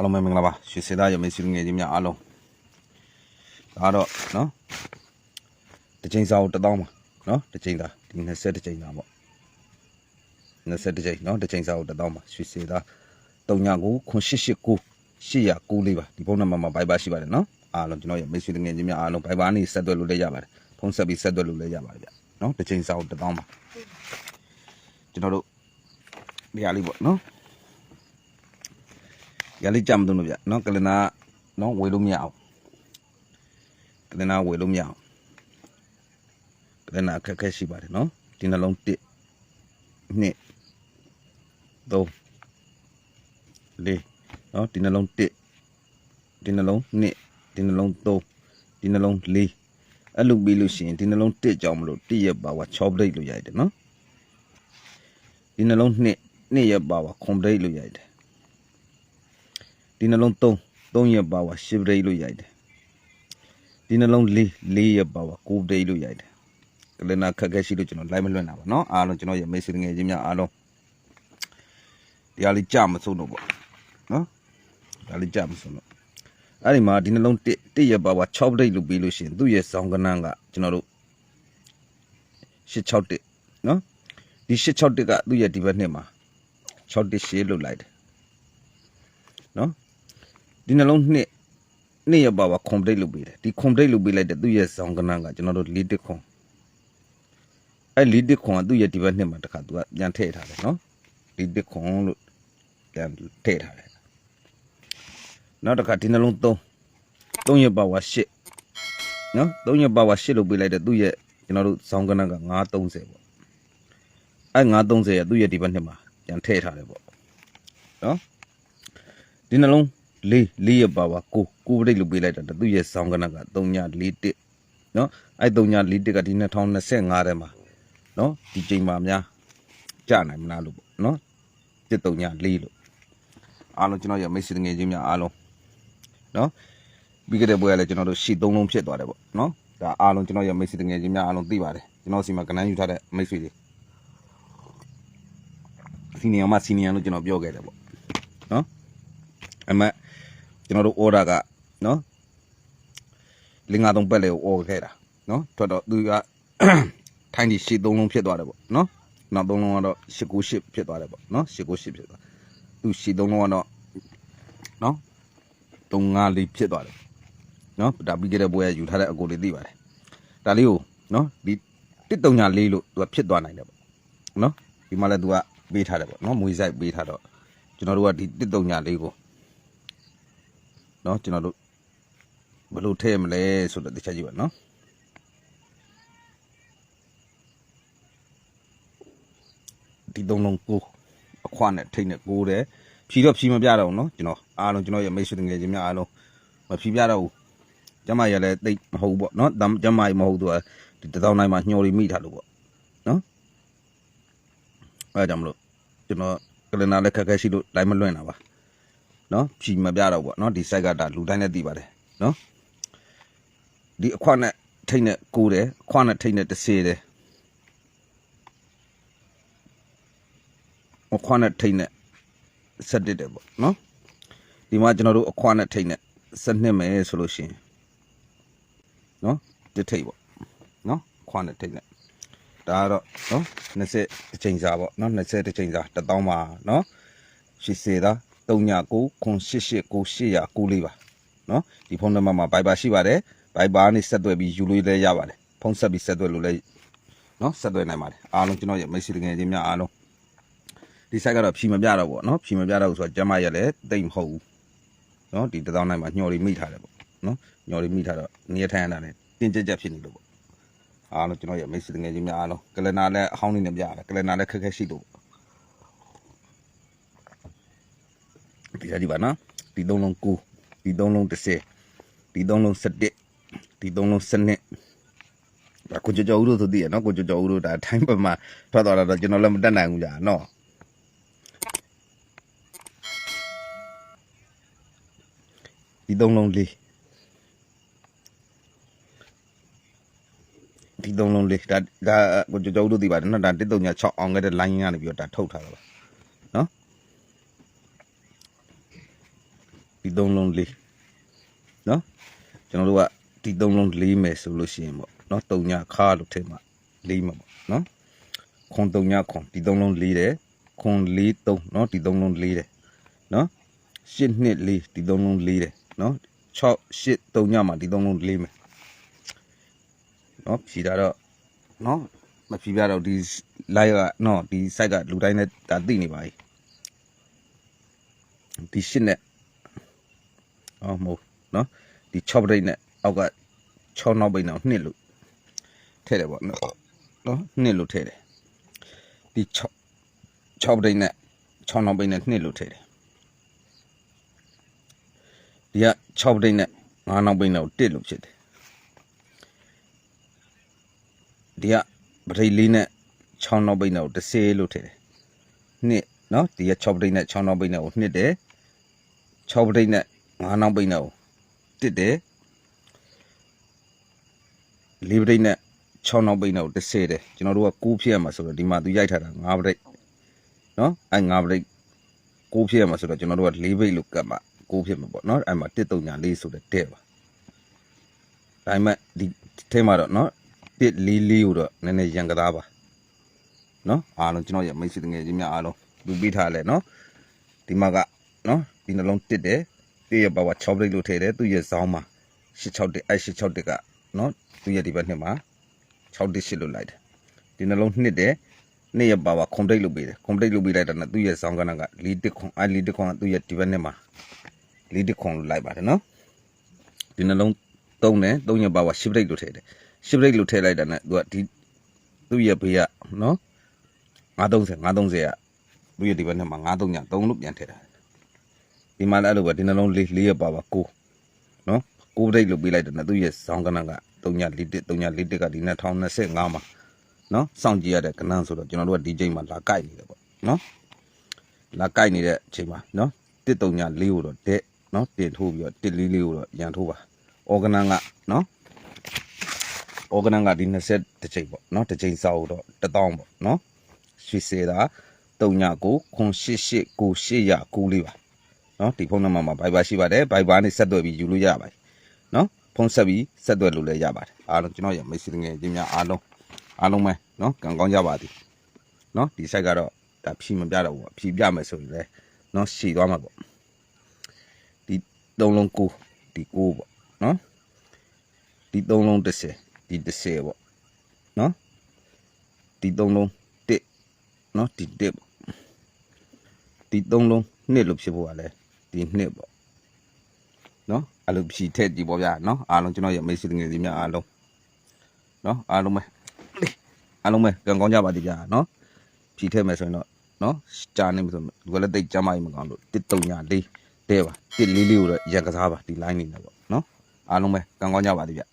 အားလုံးပဲမင်္ဂလာပါရွှေစေသားရမေးစီငယ်ချင်းများအားလုံးဒါကတော့နော်တစ်ချိန်စာကိုတစ်သောင်းပါနော်တစ်ချိန်သာဒီ20တစ်ချိန်သာပေါ့20တစ်ချိန်နော်တစ်ချိန်စာကိုတစ်သောင်းပါရွှေစေသား39ခွန်889 800လေးပါဒီဖုန်းနံပါတ်မှာဘိုင်ဘာရှိပါတယ်နော်အားလုံးကျွန်တော်ရမေးစီငယ်ချင်းများအားလုံးဘိုင်ဘာနေဆက်သွယ်လို့လည်းရပါတယ်ဖုန်းဆက်ပြီးဆက်သွယ်လို့လည်းရပါတယ်ဗျနော်တစ်ချိန်စာကိုတစ်သောင်းပါကျွန်တော်တို့ဒီဟာလေးပေါ့နော် ရလေးကြမ်းမသွင်းလို့ဗျနော်ကလနာနော်ဝေလို့မရအောင်ကလနာဝေလို့မရအောင်ကလနာအခက်အခဲရှိပါတယ်နော်ဒီနှလုံး1 2 3 4နော်ဒီနှလုံး1ဒီနှလုံး2ဒီနှလုံး3ဒီနှလုံး4အဲ့လိုပြီးလို့ရှိရင်ဒီနှလုံး1ကြောင့်မလို့1ရက်ပါဝါ6ပရိတ်လို့ရိုက်တယ်နော်ဒီနှလုံး2 2ရက်ပါဝါခွန်ပရိတ်လို့ရိုက်တယ် ဒီနှလုံး3 3ရက်ပါဝါ10ပရိတ်လို့ရိုက်တယ်ဒီနှလုံး4 4ရက်ပါဝါ9ပရိတ်လို့ရိုက်တယ်ကလနာခက်ခဲရှိလို့ကျွန်တော်လိုက်မလွှင့်တာပါเนาะအားလုံးကျွန်တော်ရဲ့မိတ်ဆွေငယ်ချင်းများအားလုံးဒီဟာလေးကြမဆုံးတော့ပေါ့เนาะဒါလေးကြမဆုံးတော့အဲ့ဒီမှာဒီနှလုံး1 1ရက်ပါဝါ6ပရိတ်လို့ပြီးလို့ရှိရင်သူ့ရဲ့ဆောင်းကနန်းကကျွန်တော်တို့861เนาะဒီ861ကသူ့ရဲ့ဒီဘက်နှစ်မှာ61ရှေးလို့လိုက်တယ်เนาะ ဒီနှလုံးနှစ်နှစ်ရပါပါ complete လုပ်ပေးတယ်ဒီ complete လုပ်ပေးလိုက်တဲ့သူ့ရဲ့ဇောင်းကနန်းကကျွန်တော်တို့၄တစ်ခွန်အဲ့၄တစ်ခွန်ကသူ့ရဲ့ဒီဘက်နှစ်မှာတစ်ခါသူကပြန်ထည့်ထားတယ်နော်၄တစ်ခွန်လို့ပြန်ထည့်ထားတယ်နောက်တစ်ခါဒီနှလုံး၃၃ရပါဝါ၈နော်၃ရပါဝါ၈လုပ်ပေးလိုက်တဲ့သူ့ရဲ့ကျွန်တော်တို့ဇောင်းကနန်းက930ပေါ့အဲ့930ရသူ့ရဲ့ဒီဘက်နှစ်မှာပြန်ထည့်ထားတယ်ပေါ့နော်ဒီနှလုံး လေးလေးရပါပါကိုကိုပရိတ်လို့ပေးလိုက်တာသူ့ရဲ့ဆောင်းကနက3941နော်အဲ့3941ကဒီ2025ထဲမှာနော်ဒီချိန်မှာများကြနိုင်မလားလို့ပေါ့နော်7394လို့အားလုံးကျွန်တော်ရဲ့မိတ်ဆွေငယ်ချင်းများအားလုံးနော်ပြီးခဲ့တဲ့ပွဲကလည်းကျွန်တော်တို့ရှီ3လုံးဖြစ်သွားတယ်ပေါ့နော်ဒါအားလုံးကျွန်တော်ရဲ့မိတ်ဆွေငယ်ချင်းများအားလုံးသိပါတယ်ကျွန်တော်စီမှာကနန်းယူထားတဲ့မိတ်ဆွေတွေစီနီယာမှစီနီယာလို့ကျွန်တော်ပြောခဲ့တယ်ပေါ့နော်အမတ် ကျွန်တော်တို့ order ကနော်လင်းငါသုံးပက်လေကို order ခဲ့တာနော်ထွက်တော့သူကထိုင်းဒီရှေ့သုံးလုံးဖြစ်သွားတယ်ပေါ့နော်နောက်သုံးလုံးကတော့898ဖြစ်သွားတယ်ပေါ့နော်898ဖြစ်သွားသူရှေ့သုံးလုံးကတော့နော်354ဖြစ်သွားတယ်နော်ဒါပြီးကြတဲ့ဘွဲယူထားတဲ့အကိုလေးသိပါတယ်ဒါလေးကိုနော်ဒီ134လို့သူကဖြစ်သွားနိုင်တယ်ပေါ့နော်ဒီမှာလည်းသူကပေးထားတယ်ပေါ့နော်မွေးဆိုင်ပေးထားတော့ကျွန်တော်တို့ကဒီ134ကို เนาะကျွန်တော်တို့ဘယ်လိုထည့်မလဲဆိုတော့တခြားကြည့်ပါเนาะဒီသုံးလုံးကိုအခွနဲ့ထိတ်နဲ့ကိုတယ်ဖြီတော့ဖြီမပြတော့ဘူးเนาะကျွန်တော်အားလုံးကျွန်တော်ရဲ့မိတ်ဆွေငယ်ချင်းများအားလုံးမဖြီပြတော့ဘူးကျမရလည်းတိတ်မဟုတ်ဘူးပေါ့เนาะကျမရမဟုတ်သူကဒီတစ်သောင်းတိုင်းမှာညှော်ရီမိထားလို့ပေါ့เนาะအဲဒါကြောင့်မလို့ကျွန်တော်ကလနာလည်းခက်ခဲရှိလို့လိုက်မလွင့်တာပါ နော်ဖြီမပြတော့ပေါ့နော်ဒီ site ကဒါလူတိုင်းလည်းသိပါတယ်နော်ဒီအခွနဲ့ထိတ်နဲ့ကိုးတယ်အခွနဲ့ထိတ်နဲ့တဆေးတယ်အခွနဲ့ထိတ်နဲ့ဆက်တစ်တယ်ပေါ့နော်ဒီမှာကျွန်တော်တို့အခွနဲ့ထိတ်နဲ့ဆက်နှစ်မယ်ဆိုလို့ရှိရင်နော်တစ်ထိတ်ပေါ့နော်ခွနဲ့ထိတ်နဲ့ဒါကတော့နော်20တစ်ချိန်စာပေါ့နော်20တစ်ချိန်စာ1000ပါနော်ရှိစေသား 39ခွန်889800လေးပါနော်ဒီဖုန်းနံပါတ်မှာ Viber ရှိပါတယ် Viber နဲ့ဆက်သွယ်ပြီးယူလို့လည်းရပါတယ်ဖုန်းဆက်ပြီးဆက်သွယ်လို့လည်းနော်ဆက်သွယ်နိုင်ပါတယ်အားလုံးကျွန်တော်ရဲ့မိတ်ဆွေငယ်ချင်းများအားလုံးဒီ site ကတော့ဖြီမပြတော့ပေါ့နော်ဖြီမပြတော့ဆိုတော့ကျမရက်လည်းတိတ်မဟုတ်ဘူးနော်ဒီတစ်သောင်းနိုင်မှာညှော်ရီမိထားတယ်ပေါ့နော်ညှော်ရီမိထားတော့နေထိုင်ရတာနဲ့တင်းကြပ်ကြပ်ဖြစ်နေလို့ပေါ့အားလုံးကျွန်တော်ရဲ့မိတ်ဆွေငယ်ချင်းများအားလုံးကလနာလည်းအဟောင်းနေနဲ့ပြရတယ်ကလနာလည်းခက်ခဲရှိလို့ ပေါ့ဒီကြည့်ပါနော်ဒီသုံးလုံး9ဒီသုံးလုံး10ဒီသုံးလုံး17ဒီသုံးလုံး12ဒါကိုကြောကြောဦးတို့ဆိုသိရနော်ကိုကြောကြောဦးတို့ဒါထိုင်းပမာထွက်သွားတော့ကျွန်တော်လည်းမတက်နိုင်ဘူးကြာနော်ဒီသုံးလုံးလေးဒီသုံးလုံးလေးဒါဒါကိုကြောကြောဦးတို့သိပါတယ်နော်ဒါ136အောင်ခဲ့တဲ့ line ကနေပြီးတော့ဒါထုတ်ထားတာပါ ဒီသုံးလုံးလေးနော်ကျွန်တော်တို့ကဒီသုံးလုံးလေးမယ်ဆိုလို့ရှိရင်ပေါ့နော်တုံညာခါလို့ထင်မှာလေးမှာပေါ့နော်ခွန်တုံညာခွန်ဒီသုံးလုံးလေးတယ်ခွန်လေးသုံးနော်ဒီသုံးလုံးလေးတယ်နော်ရှစ်နှစ်လေးဒီသုံးလုံးလေးတယ်နော်6ရှစ်တုံညာမှာဒီသုံးလုံးလေးမယ်နော်ဖြီတာတော့နော်မဖြီပြတော့ဒီ live ကနော်ဒီ site ကလူတိုင်းနဲ့ဒါသိနေပါပြီဒီရှစ်နဲ့ အော်မဟုတ်နော်ဒီ6ပိတ်နဲ့အောက်က6နောက်ပိတ်နောက်နှစ်လို့ထည့်တယ်ပေါ့နော်နော်နှစ်လို့ထည့်တယ်ဒီ6 6ပိတ်နဲ့6နောက်ပိတ်နဲ့နှစ်လို့ထည့်တယ်ဒီက6ပိတ်နဲ့9နောက်ပိတ်နောက်1လို့ဖြစ်တယ်ဒီကပထိတ်လေးနဲ့6နောက်ပိတ်နောက်30လို့ထည့်တယ်နှစ်နော်ဒီက6ပိတ်နဲ့6နောက်ပိတ်နောက်ကိုနှစ်တယ်6ပိတ်နဲ့ 9နောက်ပိတ်နောက်ကိုတစ်တယ်လေးပိတ်နဲ့6နောက်ပိတ်နောက်ကို30တယ်ကျွန်တော်တို့က9ဖြစ်ရမှာဆိုတော့ဒီမှာသူရိုက်ထားတာ9ပိတ်နော်အဲ9ပိတ်9ဖြစ်ရမှာဆိုတော့ကျွန်တော်တို့က4ပိတ်လို့ကတ်မှာ9ဖြစ်မှာပေါ့နော်အဲမှာ134ဆိုတဲ့တဲ့ပါဒါပေမဲ့ဒီထဲမှာတော့နော်144ကိုတော့နည်းနည်းရန်ကစားပါနော်အားလုံးကျွန်တော်ရမိတ်ဆွေတငယ်ချင်းများအားလုံးလူပြီးထားလဲနော်ဒီမှာကနော်ဒီနှလုံးတစ်တယ် သူ့ရဲ့ဘာဝ6ပိတ်လို့ထည့်တယ်သူ့ရဲ့ဇောင်းမှာ861အဲ861ကနော်သူ့ရဲ့ဒီဘက်နှစ်မှာ618လို့လိုက်တယ်ဒီနှလုံးနှစ်တယ်နေ့ရပါပါခွန်တိတ်လုပ်ပေးတယ်ခွန်တိတ်လုပ်ပေးလိုက်တာနဲ့သူ့ရဲ့ဇောင်းကနကလီတစ်ခွန်အဲလီတစ်ခွန်ကသူ့ရဲ့ဒီဘက်နှစ်မှာလီတစ်ခွန်လို့လိုက်ပါတယ်နော်ဒီနှလုံးသုံးတယ်သုံးရပါပါ10ပိတ်လို့ထည့်တယ်10ပိတ်လို့ထည့်လိုက်တာနဲ့သူကဒီသူ့ရဲ့ဘေးကနော်930 930ကသူ့ရဲ့ဒီဘက်နှစ်မှာ930 3လို့ပြန်ထည့်တာ ဒီမှာလည်းအဲ့လိုပဲဒီနှလုံးလေးလေးရပါပါ9နော်9ပိတ်လို့ပေးလိုက်တယ်နဲ့သူ့ရဲ့ဇောင်းကနက3ည4 1 3ည4 1ကဒီ2025မှာနော်စောင့်ကြည့်ရတဲ့ကနန်းဆိုတော့ကျွန်တော်တို့ကဒီချိန်မှာလာကြိုက်နေတယ်ပေါ့နော်လာကြိုက်နေတဲ့အချိန်မှာနော်1 3ည4ကိုတော့တဲ့နော်တင်ထိုးပြီးတော့1 4 4ကိုတော့ရန်ထိုးပါအော်ဂနန်းကနော်အော်ဂနန်းကဒီ20တစ်ချိန်ပေါ့နော်တစ်ချိန်စောက်တော့1000ပေါ့နော်ရွှေစေတာ39ခွန်88 98ရ9လေးပါ နော်ဒီဖုန်းနံပါတ်မှာ Viber ရှိပါတယ် Viber နဲ့ဆက်သွယ်ပြီးယူလို့ရပါတယ်နော်ဖုန်းဆက်ပြီးဆက်သွယ်လို့လည်းရပါတယ်အားလုံးကျွန်တော်ရမိတ်ဆွေငယ်ချင်းများအားလုံးအားလုံးပဲနော်ကံကောင်းကြပါသည်နော်ဒီ site ကတော့ဒါဖြီမပြတော့ဘူးပေါ့ဖြီပြမယ်ဆိုရင်လည်းနော်ရှည်သွားမှာပေါ့ဒီသုံးလုံးကိုဒီကိုပေါ့နော်ဒီသုံးလုံး30ဒီ30ပေါ့နော်ဒီသုံးလုံး1နော်ဒီ1ပေါ့ဒီသုံးလုံးနှစ်လို့ဖြစ်ဖို့ကလည်း ဒီနှစ်ပေါ့နော်အဲ့လိုဖြီထက်ကြည့်ပေါ့ဗျာနော်အားလုံးကျွန်တော်ရမိတ်ဆွေငယ်ချင်းများအားလုံးနော်အားလုံးပဲအားလုံးပဲကံကောင်းကြပါသည်ဗျာနော်ဖြီထက်မယ်ဆိုရင်တော့နော်ကြားနေပြီဆိုလူကလည်းတိတ်ကြမ်းမကြီးမကောင်းလို့134တဲပါ144ကိုတော့ရက်ကစားပါဒီ line နေတော့ပေါ့နော်အားလုံးပဲကံကောင်းကြပါသည်ဗျ